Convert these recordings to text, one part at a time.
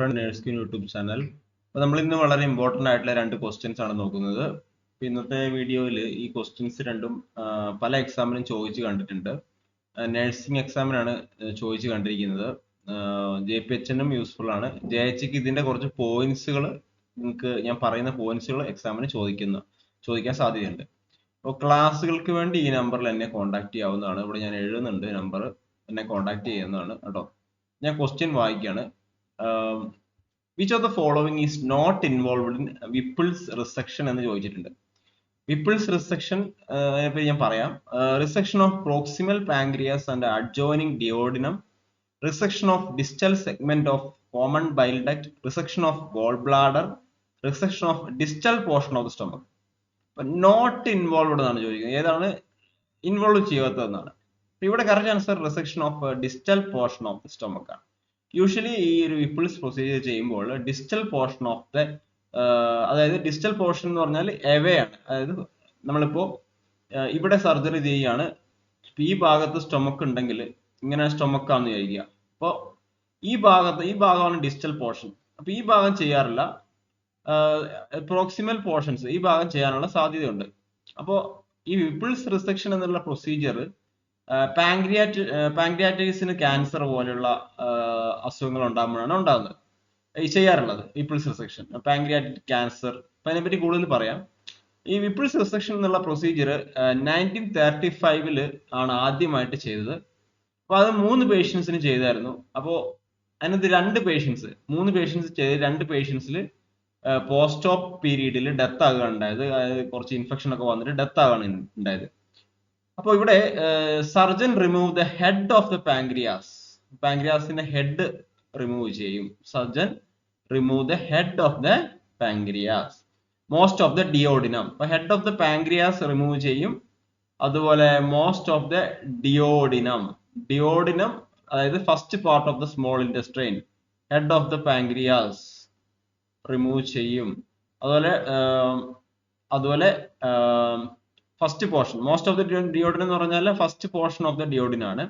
നേഴ്സ്കിൻ YouTube channel അപ്പോൾ നമ്മൾ ഇന്ന് വളരെ ഇമ്പോർട്ടന്റ് ആയിട്ടുള്ള രണ്ട് ക്വസ്റ്റ്യൻസ് ആണ് നോക്കുന്നത്. ഇന്നത്തെ വീഡിയോയിൽ ഈ ക്വസ്റ്റ്യൻസ് രണ്ടും പല എക്സാമിനും ചോദിച്ചു കണ്ടിട്ടുണ്ട്. നഴ്സിംഗ് എക്സാമിനാണ് ചോദിച്ചു കണ്ടിരിക്കുന്നത്. ജെ പി എച്ച് എനും യൂസ്ഫുൾ ആണ്. ജെ എച്ച് ഇതിന്റെ കുറച്ച് പോയിന്റ്സുകൾ നിങ്ങൾക്ക് ഞാൻ പറയുന്ന പോയിന്റ്സുകൾ എക്സാമിന് ചോദിക്കുന്നു ചോദിക്കാൻ സാധ്യതയുണ്ട്. അപ്പോൾ ക്ലാസ്സുകൾക്ക് വേണ്ടി ഈ നമ്പറിൽ എന്നെ കോൺടാക്ട് ചെയ്യാവുന്നതാണ്. ഇവിടെ ഞാൻ എഴുതുന്നുണ്ട് നമ്പർ എന്നെ കോൺടാക്ട് ചെയ്യുന്നതാണ് കേട്ടോ. ഞാൻ ക്വസ്റ്റ്യൻ വായിക്കുകയാണ് which of the following is not involved in Whipple's resection എന്ന് ചോദിച്ചിട്ടുണ്ട്. വിപ്പിൾസ് റിസെക്ഷൻ ഞാൻ പറയാം. Resection of proximal pancreas and adjoining duodenum resection of distal segment of common bile duct resection of gall bladder resection of distal portion of the stomach not involved എന്നാണ് ചോദിക്കുന്നത്. ഏതാണ്? Involve ചെയ്യാത്തതെന്നാണ്. ഇവിടെ correct answer resection of distal portion of the stomach ആണ്. Usually ഈ ഒരു Whipple's procedure ചെയ്യുമ്പോൾ distal portion of the അതായത് ഡിസ്റ്റൽ പോർഷൻ എന്ന് പറഞ്ഞാൽ എവേ ആണ് അതായത് നമ്മളിപ്പോ ആഹ് ഇവിടെ സർജറി ചെയ്യുകയാണ് ഈ ഭാഗത്ത് സ്റ്റൊമക്ക് ഉണ്ടെങ്കിൽ ഇങ്ങനെ സ്റ്റൊമക്ക് ആണെന്ന് വിചാരിക്കുക. അപ്പോൾ ഈ ഭാഗത്ത് ഈ ഭാഗമാണ് ഡിസ്റ്റൽ പോർഷൻ അപ്പൊ ഈ ഭാഗം ചെയ്യാറില്ല. പ്രോക്സിമൽ പോർഷൻസ് ഈ ഭാഗം ചെയ്യാനുള്ള സാധ്യതയുണ്ട്. അപ്പോൾ ഈ വിപ്പിൾസ് റിസെക്ഷൻ എന്നുള്ള പ്രൊസീജിയർ പാങ്ക്രിയാറ്റ് പാങ്ക്രിയാറ്റൈസിന് ക്യാൻസർ പോലെയുള്ള ആഹ് അസുഖങ്ങൾ ഉണ്ടാകുമ്പോഴാണ് ഉണ്ടാകുന്നത്. ഈ ചെയ്യാറുള്ളത് വിപ്പിൾസ് റിസെക്ഷൻ. Pancreatic cancer. അപ്പൊ അതിനെപ്പറ്റി കൂടുതൽ പറയാം. ഈ വിപ്പിൾസ് റിസെക്ഷൻ എന്നുള്ള പ്രൊസീജിയർ നയന്റീൻ തേർട്ടി ഫൈവിൽ ആണ് ആദ്യമായിട്ട് ചെയ്തത്. അപ്പോൾ അത് മൂന്ന് പേഷ്യൻസിന് ചെയ്തായിരുന്നു. അപ്പോൾ അതിനകത്ത് രണ്ട് പേഷ്യൻസ് മൂന്ന് പേഷ്യൻസ് ചെയ്ത് രണ്ട് പേഷ്യൻസിൽ പോസ്റ്റ് ഓപ്പ് പീരീഡിൽ ഡെത്ത് ആകുകയാണ് ഉണ്ടായത്. അതായത് കുറച്ച് ഇൻഫെക്ഷൻ ഒക്കെ വന്നിട്ട് ഡെത്ത് ആവുകയാണ് ഉണ്ടായത്. അപ്പോൾ ഇവിടെ surgeon remove the head of the pancreas പാങ്ക്രിയാസിന്റെ head remove ചെയ്യും. Surgeon remove the head of the pancreas most of the duodenum അപ്പൊ head of the pancreas remove ചെയ്യും. അതുപോലെ most of the duodenum duodenum അതായത് first part of the small intestine head of the pancreas remove ചെയ്യും. അതുപോലെ അതുപോലെ first portion most of the duodenum എന്ന് പറഞ്ഞാൽ first portion of the duodenum ആണ്.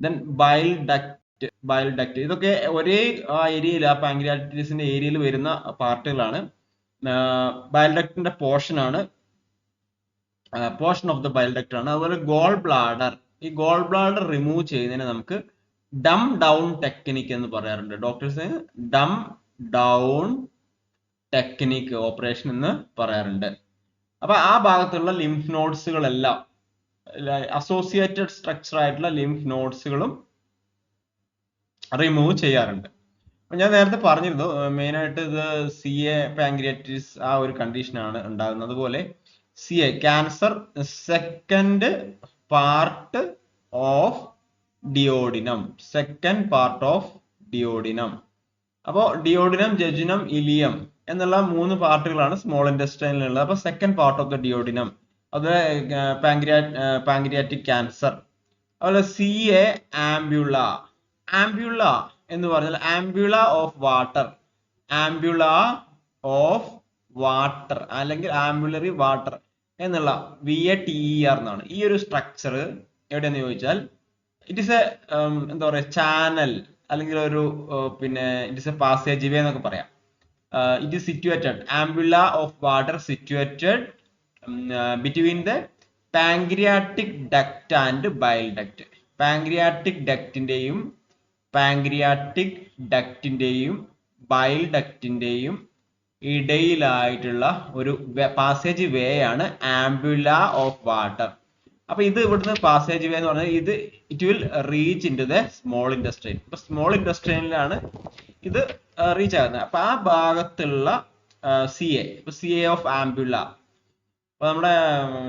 Then bile duct bile duct ഇതൊക്കെ ഒരേ ആ ഏരിയയിൽ ആ പാങ്ക്രിയാറ്റിസിന്റെ ഏരിയയിൽ വരുന്ന പാർട്ടുകളാണ്. ബൈൽ ഡക്റ്റിന്റെ പോർഷൻ ആണ്. Portion of the bile duct ആണ്. അതുപോലെ ഗോൾ ബ്ലാഡർ ഈ ഗോൾ ബ്ലാഡർ റിമൂവ് ചെയ്യുന്നതിന് നമുക്ക് ഡം ഡൗൺ ടെക്നിക് എന്ന് പറയാറുണ്ട്. Doctors dome down technique operation എന്ന് പറയാറുണ്ട്. അപ്പൊ ആ ഭാഗത്തുള്ള ലിംഫ് നോഡ്സുകളെല്ലാം അസോസിയേറ്റഡ് സ്ട്രക്ചർ ആയിട്ടുള്ള ലിംഫ് നോഡ്സുകളും റിമൂവ് ചെയ്യാറുണ്ട്. ഞാൻ നേരത്തെ പറഞ്ഞിരുന്നു മെയിൻ ആയിട്ട് ഇത് സി എ പാങ്ക്രിയാറ്റിസ് ആ ഒരു കണ്ടീഷനാണ് ഉണ്ടാകുന്നത് അതുപോലെ C A cancer second part of duodenum second part of duodenum അപ്പോൾ ഡിയോഡിനം ജജുനം ഇലിയം എന്നുള്ള മൂന്ന് പാർട്ടുകളാണ് സ്മോൾ ഇൻഡസ്ട്രൈനിലുള്ളത് അപ്പൊ second part of the duodenum അത് പാങ്ക്രിയാ പാങ്ക്രിയാറ്റിക് ക്യാൻസർ അതുപോലെ സി എ ആംബ്യുള ആംബ്യുള എന്ന് പറഞ്ഞാൽ ampulla of Vater ampulla of Vater അല്ലെങ്കിൽ ആംബുലറി വാട്ടർ എന്നുള്ള V A T E R എന്നാണ്. ഈ ഒരു സ്ട്രക്ചർ എവിടെയെന്ന് ചോദിച്ചാൽ ഇറ്റ് ഇസ് എ എന്താ പറയുക ചാനൽ അല്ലെങ്കിൽ ഒരു പിന്നെ it is a passage way എന്നൊക്കെ പറയാം. It is situated ampulla of Vater situated between the pancreatic duct and bile duct pancreatic ഡക്റ്റിന്റെയും pancreatic ഡക്റ്റിന്റെയും ബൈൽ ഡക്റ്റിന്റെയും ഇടയിലായിട്ടുള്ള ഒരു പാസേജ് വേ ആണ് ആംബുല ഓഫ് വാട്ടർ അപ്പൊ ഇത് ഇവിടുന്ന് പാസേജ് വേ എന്ന് പറഞ്ഞാൽ ഇത് it will reach in to the small ഇൻഡസ്ട്രിയിൽ അപ്പൊ സ്മോൾ ഇൻഡസ്ട്രിയിലാണ് ഇത് റീച്ച് ആകുന്നത് അപ്പൊ ആ ഭാഗത്തുള്ള സി എ ഇപ്പൊ സി എ ഓഫ് ആംബുല അപ്പൊ നമ്മുടെ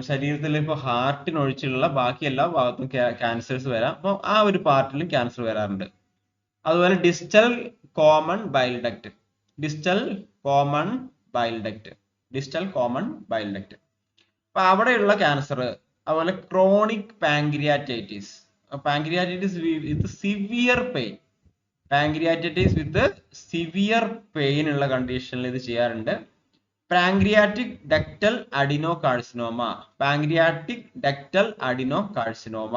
ശരീരത്തിൽ ഇപ്പൊ ഹാർട്ടിനൊഴിച്ചുള്ള ബാക്കി എല്ലാ ഭാഗത്തും ക്യാൻസേഴ്സ് വരാം. അപ്പൊ ആ ഒരു പാർട്ടിലും ക്യാൻസർ വരാറുണ്ട്. അതുപോലെ distal common bile duct distal common bile duct distal common bile duct അപ്പൊ അവിടെയുള്ള ക്യാൻസർ അതുപോലെ chronic pancreatitis pancreatitis with severe pain pancreatitis with severe pain ഉള്ള കണ്ടീഷനിൽ ഇത് ചെയ്യാറുണ്ട്. Pancreatic ductal adenocarcinoma pancreatic ductal adenocarcinoma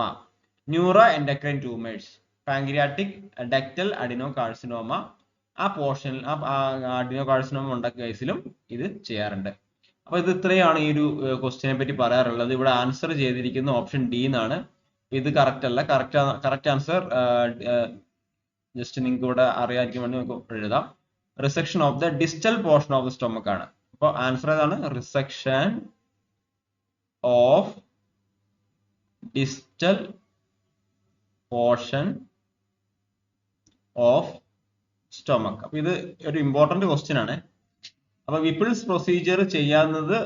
neuroendocrine tumours pancreatic ductal adenocarcinoma ആ പോർഷനിൽ ആ ആർഡിനോ കാർസിനോമ ഉണ്ടാക്കിയ കേസിലും ഇത് ചെയ്യാറുണ്ട്. അപ്പൊ ഇത് ഇത്രയാണ് ഈ ഒരു ക്വസ്റ്റിനെ പറ്റി പറയാറുള്ളത്. ഇവിടെ ആൻസർ ചെയ്തിരിക്കുന്ന ഓപ്ഷൻ ഡി എന്നാണ് ഇത് കറക്റ്റ് അല്ല. കറക്റ്റ് കറക്റ്റ് ആൻസർ ജസ്റ്റ് നിങ്ങൾക്ക് ഇവിടെ അറിയാതിരിക്കാൻ വേണ്ടി നമുക്ക് എഴുതാം. Resection of the distal portion of the stomach ആണ്. അപ്പോൾ ആൻസർ ഏതാണ്? Resection of distal portion of stomach അപ്പൊ ഇത് ഒരു ഇമ്പോർട്ടന്റ് ക്വസ്റ്റ്യൻ ആണ്. അപ്പൊ വിപ്പിൾസ് പ്രൊസീജിയർ ചെയ്യാവുന്നത്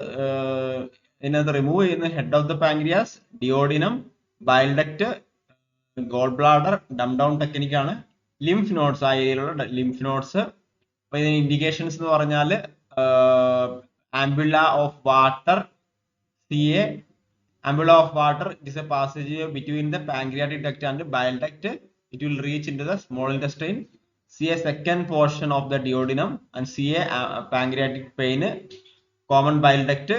ഇതിനകത്ത് റിമൂവ് ചെയ്യുന്ന head of the pancreas duodenum bile duct gall bladder Dum down technique ആണ്. ലിംഫ് നോട്ട്സ് ആ ഏരിയയിലുള്ള ലിംഫ് നോട്ട്സ് അപ്പൊ ഇതിന് ഇൻഡിക്കേഷൻസ് എന്ന് പറഞ്ഞാൽ ampulla of Vater C A ampulla of Vater it is a passage between the pancreatic duct and bile duct it will reach in to the small intestine C A second portion of the duodenum and C A pancreatic pain common bile duct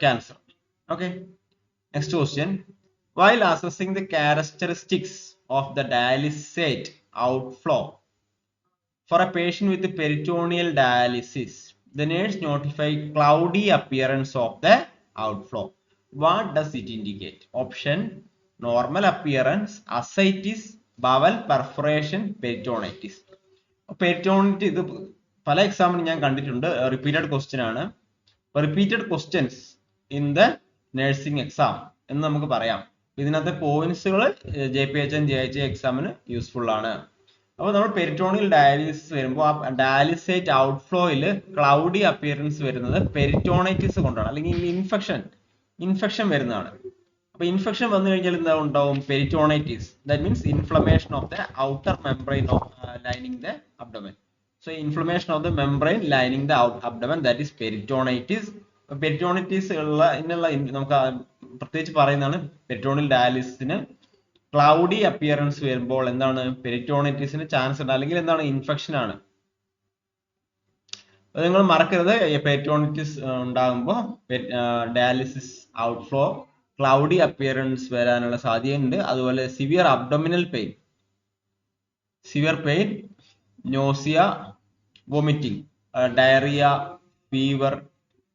cancer okay next question while assessing the characteristics of the dialysate outflow for a patient with peritoneal dialysis the nurse notify cloudy appearance of the outflow what does it indicate option normal appearance ascites bowel perforation peritonitis പെരിറ്റോണിറ്റി ഇത് പല എക്സാമിനും ഞാൻ കണ്ടിട്ടുണ്ട് repeated question ആണ് repeated questions in the nursing exam എന്ന് നമുക്ക് പറയാം ഇതിനകത്തെ പോയിന്റ്സുകൾ J P H N J H എക്സാമിന് യൂസ്ഫുൾ ആണ്. അപ്പോൾ നമ്മൾ പെരിറ്റോണിയൽ ഡയാലിസിസ് വരുമ്പോൾ ആ ഡയാലിസേറ്റ് ഔട്ട്ഫ്ലോയിൽ ക്ലൗഡി അപ്പിയറൻസ് വരുന്നത് പെരിറ്റോണൈറ്റിസ് കൊണ്ടാണ്. അല്ലെങ്കിൽ ഇൻഫെക്ഷൻ ഇൻഫെക്ഷൻ വരുന്നതാണ്. അപ്പൊ ഇൻഫെക്ഷൻ വന്നു കഴിഞ്ഞാൽ എന്താ ഉണ്ടാവും? Peritonitis that means inflammation of the outer membrane of lining the abdomen so inflammation of the membrane lining the abdomen that is peritonitis peritonitis ഉള്ള ഇന്നുള്ള നമുക്ക് പ്രത്യേകിച്ച് പറയുന്നതാണ് പെറ്റോണിൽ ഡയാലിസിന് ക്ലൗഡി അപ്പിയറൻസ് വരുമ്പോൾ എന്താണ് പെരിറ്റോണിറ്റീസിന് ചാൻസ് ഉണ്ട്. അല്ലെങ്കിൽ എന്താണ് ഇൻഫെക്ഷൻ ആണ്. നിങ്ങൾ മറക്കരുത്. പെരിറ്റോണിറ്റിസ് ഉണ്ടാകുമ്പോൾ ഡയാലിസിസ് ഔട്ട്ഫ്ലോ ക്ലൗഡി അപ്പിയറൻസ് വരാനുള്ള സാധ്യതയുണ്ട്. അതുപോലെ severe abdominal pain severe pain nausea vomiting diarrhoea fever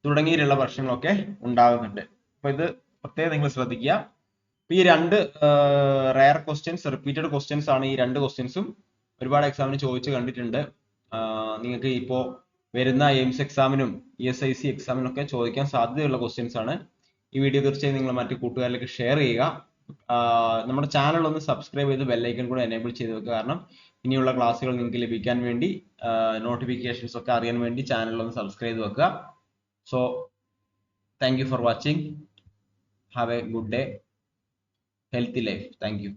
തുടങ്ങിയിട്ടുള്ള പ്രശ്നങ്ങളൊക്കെ ഉണ്ടാകുന്നുണ്ട്. അപ്പൊ ഇത് പ്രത്യേകം നിങ്ങൾ ശ്രദ്ധിക്കുക. ഈ രണ്ട് റയർ ക്വസ്റ്റ്യൻസ് റിപ്പീറ്റഡ് ക്വസ്റ്റ്യൻസ് ആണ് ഈ രണ്ട് ക്വസ്റ്റ്യൻസും ഒരുപാട് എക്സാമിന് ചോദിച്ചു കണ്ടിട്ടുണ്ട്. നിങ്ങൾക്ക് ഇപ്പോൾ വരുന്ന എയിംസ് എക്സാമിനും ഇ എസ് ഐ സി എക്സാമിനും ഒക്കെ ചോദിക്കാൻ സാധ്യതയുള്ള ക്വസ്റ്റ്യൻസ് ആണ്. ഈ വീഡിയോ തീർച്ചയായും നിങ്ങൾ മറ്റു കൂട്ടുകാരിലേക്ക് ഷെയർ ചെയ്യുക. നമ്മുടെ ചാനൽ ഒന്ന് സബ്സ്ക്രൈബ് ചെയ്ത് ബെല്ലൈക്കൺ കൂടെ എനേബിൾ ചെയ്ത് വെക്കുക. കാരണം ഇനിയുള്ള ക്ലാസ്സുകൾ നിങ്ങൾക്ക് ലഭിക്കാൻ വേണ്ടി നോട്ടിഫിക്കേഷൻസ് ഒക്കെ അറിയാൻ വേണ്ടി ചാനൽ ഒന്ന് സബ്സ്ക്രൈബ് ചെയ്ത് വെക്കുക. So, thank you for watching. Have a good day. Healthy life. Thank you.